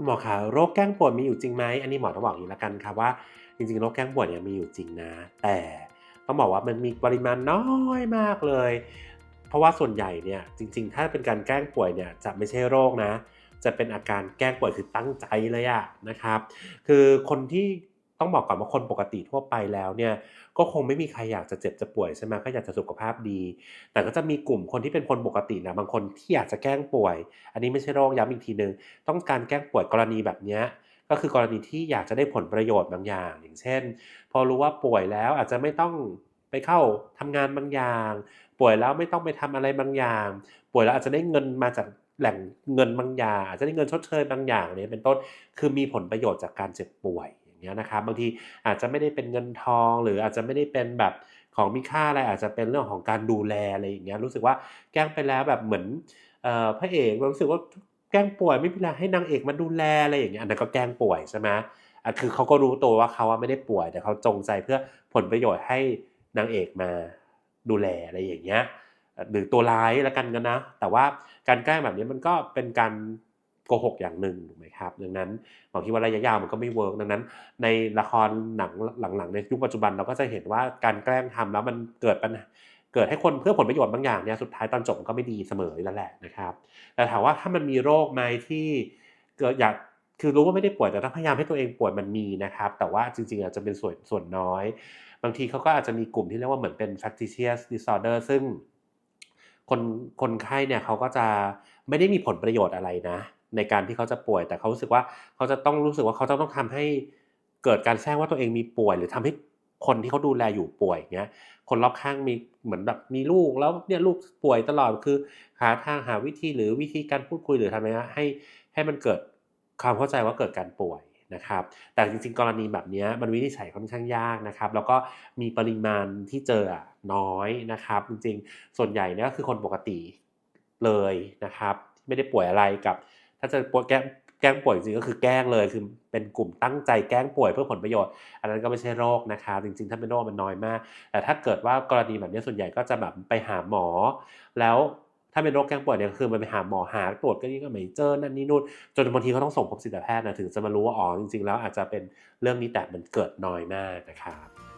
คุณหมอคะโรคแกล้งป่วยมีอยู่จริงไหมอันนี้หมอต้องบอกอย่แล้วกันครับว่าจริงๆโรคแกล้งป่วยเนี่ยมีอยู่จริงนะ แต่ต้องบอกว่ามันมีปริมาณน้อยมากเลย เพราะว่าส่วนใหญ่เนี่ยจริง ๆ ถ้าเป็นการแกล้งป่วยเนี่ยจะไม่ใช่โรคนะ จะเป็นอาการแกล้งป่วยคือตั้งใจเลยอะนะครับ คือคนที่ ต้องบอกก่อนว่าคนปกติทั่วไปแล้วเนี่ยก็คงไม่มีใครอยากจะเจ็บจะป่วยใช่ไหมก็อยากจะสุขภาพดี แต่ก็จะมีกลุ่มคนที่เป็นคนปกตินะบางคนที่อยากจะแกล้งป่วย อันนี้ไม่ใช่โรคย้ำอีกทีนึง ต้องการแกล้งป่วยกรณีแบบนี้ก็คือกรณีที่อยากจะได้ผลประโยชน์บางอย่าง อย่างเช่น พอรู้ว่าป่วยแล้วอาจจะไม่ต้องไปเข้าทำงานบางอย่าง ป่วยแล้วไม่ต้องไปทำอะไรบางอย่าง ป่วยแล้วอาจจะได้เงินมาจากแหล่งเงินบางอย่างอาจจะได้เงินชดเชยบางอย่างเนี่ยเป็นต้นคือมีผลประโยชน์จากการเจ็บป่วย อย่างเงี้ยนะครับบางทีอาจจะไม่ได้เป็นเงินทอง หรืออาจจะไม่ได้เป็นแบบของมีค่าอะไรอาจจะเป็นเรื่องของการดูแลอะไรอย่างเงี้ยรู้สึกว่าแกล้งไปแล้วแบบเหมือนพระเอกรู้สึกว่าแกล้งป่วยไม่เป็นไรให้นางเอกมาดูแลอะไรอย่างเงี้ยอันนั้นก็แกล้งป่วยใช่ไหมอะคือเขาก็รู้ตัวว่าเขาอะไม่ได้ป่วย แต่เขาจงใจเพื่อผลประโยชน์ให้นางเอกมาดูแลอะไรอย่างเงี้ยหรือตัวร้ายล้วกันกันนะ แต่ว่าการแกล้งแบบนี้มันก็เป็นการ โกหกอย่างหนึ่งถูกไหมครับดังนั้นผมคิดว่าระยะยาวมันก็ไม่เวิร์กดังนั้น ในละครหนังหลังๆในยุคปัจจุบันเราก็จะเห็นว่าการแกล้งทำแล้วมันเกิดปัญหาเกิดให้คนเพื่อผลประโยชน์บางอย่างเนี่ยสุดท้ายตอนจบมันก็ไม่ดีเสมอนั่นแหละนะครับ แต่ถามว่าถ้ามันมีโรคไหมที่เกิดอยากคือรู้ว่าไม่ได้ป่วยแต่ถ้าพยายามให้ตัวเองป่วยมันมีนะครับ แต่ว่าจริงๆอาจจะเป็นส่วนส่วนน้อย บางทีเขาก็อาจจะมีกลุ่มที่เรียกว่าเหมือนเป็น factitious disorder ซึ่งคนคนไข้เนี่ยเขาก็จะไม่ได้มีผลประโยชน์อะไรนะ ในการที่เขาจะป่วย แต่เขารู้สึกว่าเขาจะต้องรู้สึกว่าเขาจะต้องทำให้เกิดการแจ้งว่าตัวเองมีป่วย หรือทำให้คนที่เขาดูแลอยู่ป่วยเงี้ยคนรอบข้างมีเหมือนแบบมีลูกแล้วเนี่ยลูกป่วยตลอดคือหาทางหาวิธีหรือวิธีการพูดคุยหรือทำไรให้ให้มันเกิดความเข้าใจว่าเกิดการป่วยนะครับ แต่จริงๆ กรณีแบบนี้มันวินิจฉัยค่อนข้างยากนะครับ แล้วก็มีปริมาณที่เจอน้อยนะครับ จริงๆ ส่วนใหญ่เนี่ยก็คือคนปกติเลยนะครับ ไม่ได้ป่วยอะไรกับ ถ้าจะปวยแกล้งแกล้งป่วยจริงๆก็คือแกล้งเลยคือเป็นกลุ่มตั้งใจแกล้งป่วยเพื่อผลประโยชน์ อันนั้นก็ไม่ใช่โรคนะครับจริงๆ ถ้าเป็นโรคมันน้อยมาก แต่ถ้าเกิดว่ากรณีแบบนี้ส่วนใหญ่ก็จะแบบไปหาหมอ แล้วถ้าเป็นโรคแกล้งป่วยเนี่ยคือมันไปหาหมอหาตรวจก็นี่ก็ไม่เจอนั่นนี่นู่นจนบางทีเขาต้องส่งพบจิตแพทย์นะถึงจะมารู้ว่าอ๋อจริงๆ แล้วอาจจะเป็นเรื่องนี้แต่มันเกิดน้อยมากนะครับ